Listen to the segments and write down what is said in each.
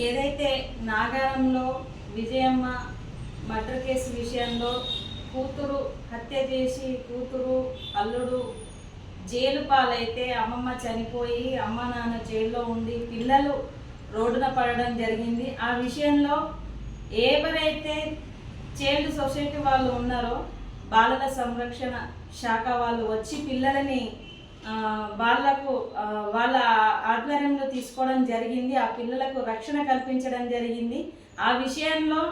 ఏదైతే నాగారంలో Vijayamma murder case విషయంలో కూతురు హత్య చేసి కూతురు అల్లుడు జైలు పాలైతే అమ్మమ్మ చనిపోయి అమ్మ నాన్న జైల్లో ఉండి పిల్లలు రోడ్డున పడడం జరిగింది. ఆ విషయంలో ఎవరైతే చైల్డ్ సొసైటీ వాళ్ళు ఉన్నారో బాలల సంరక్షణ శాఖ వాళ్ళు వచ్చి పిల్లలని వాళ్ళకు వాళ్ళ ఆధ్వర్యంలో తీసుకోవడం జరిగింది ఆ పిల్లలకు రక్షణ కల్పించడం జరిగింది. ఆ విషయంలో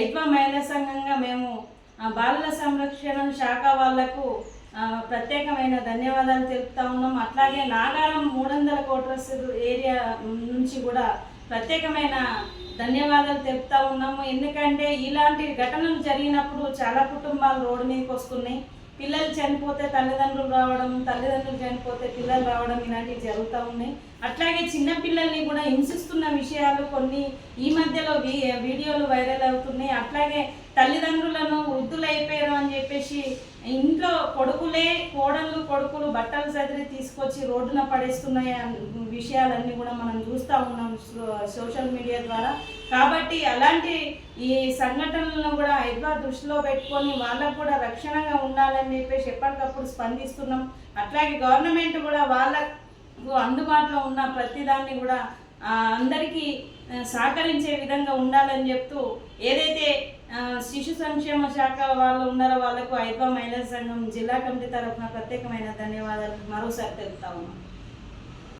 ఐద్వా మహిళా సంఘంగా మేము బాలల సంరక్షణ శాఖ వాళ్ళకు ప్రత్యేకమైన ధన్యవాదాలు తెలుపుతా ఉన్నాం. అట్లాగే నాగారం మూడు వందల కోట్రస్ ఏరియా నుంచి కూడా ప్రత్యేకమైన ధన్యవాదాలు తెలుపుతా ఉన్నాము. ఎందుకంటే ఇలాంటి ఘటనలు జరిగినప్పుడు చాలా కుటుంబాలు రోడ్డు మీదకి వస్తున్నాయి. పిల్లలు చనిపోతే తల్లిదండ్రులు రావడం తల్లిదండ్రులు చనిపోతే పిల్లలు రావడం ఇలాంటివి జరుగుతూ ఉన్నాయి. అట్లాగే చిన్న పిల్లల్ని కూడా హింసిస్తున్న విషయాలు కొన్ని ఈ మధ్యలో వీడియోలు వైరల్ అవుతున్నాయి. అట్లాగే తల్లిదండ్రులను వృద్ధులైపోయారు అని చెప్పేసి ఇంట్లో కొడుకులే కోడళ్ళు కొడుకులు బట్టలు చదివి తీసుకొచ్చి రోడ్డున పడేస్తున్నాయి విషయాలన్నీ కూడా మనం చూస్తూ ఉన్నాం సో- సోషల్ మీడియా ద్వారా. కాబట్టి అలాంటి ఈ సంఘటనలను కూడా హైదరాబాద్ దృష్టిలో పెట్టుకొని వాళ్ళకు కూడా రక్షణగా ఉండాలని చెప్పేసి ఎప్పటికప్పుడు స్పందిస్తున్నాం. అట్లాగే గవర్నమెంట్ కూడా వాళ్ళకు అందుబాటులో ఉన్న ప్రతిదాన్ని కూడా అందరికీ సహకరించే విధంగా ఉండాలని చెప్తూ ఏదైతే శిశు సంక్షేమ శాఖ వాళ్ళు ఉన్నారో వాళ్ళకు ఐపా మహిళా సంఘం జిల్లా కమిటీ తరఫున ప్రత్యేకమైన ధన్యవాదాలు. మరోసారి తెలుపుతా ఉన్నాం.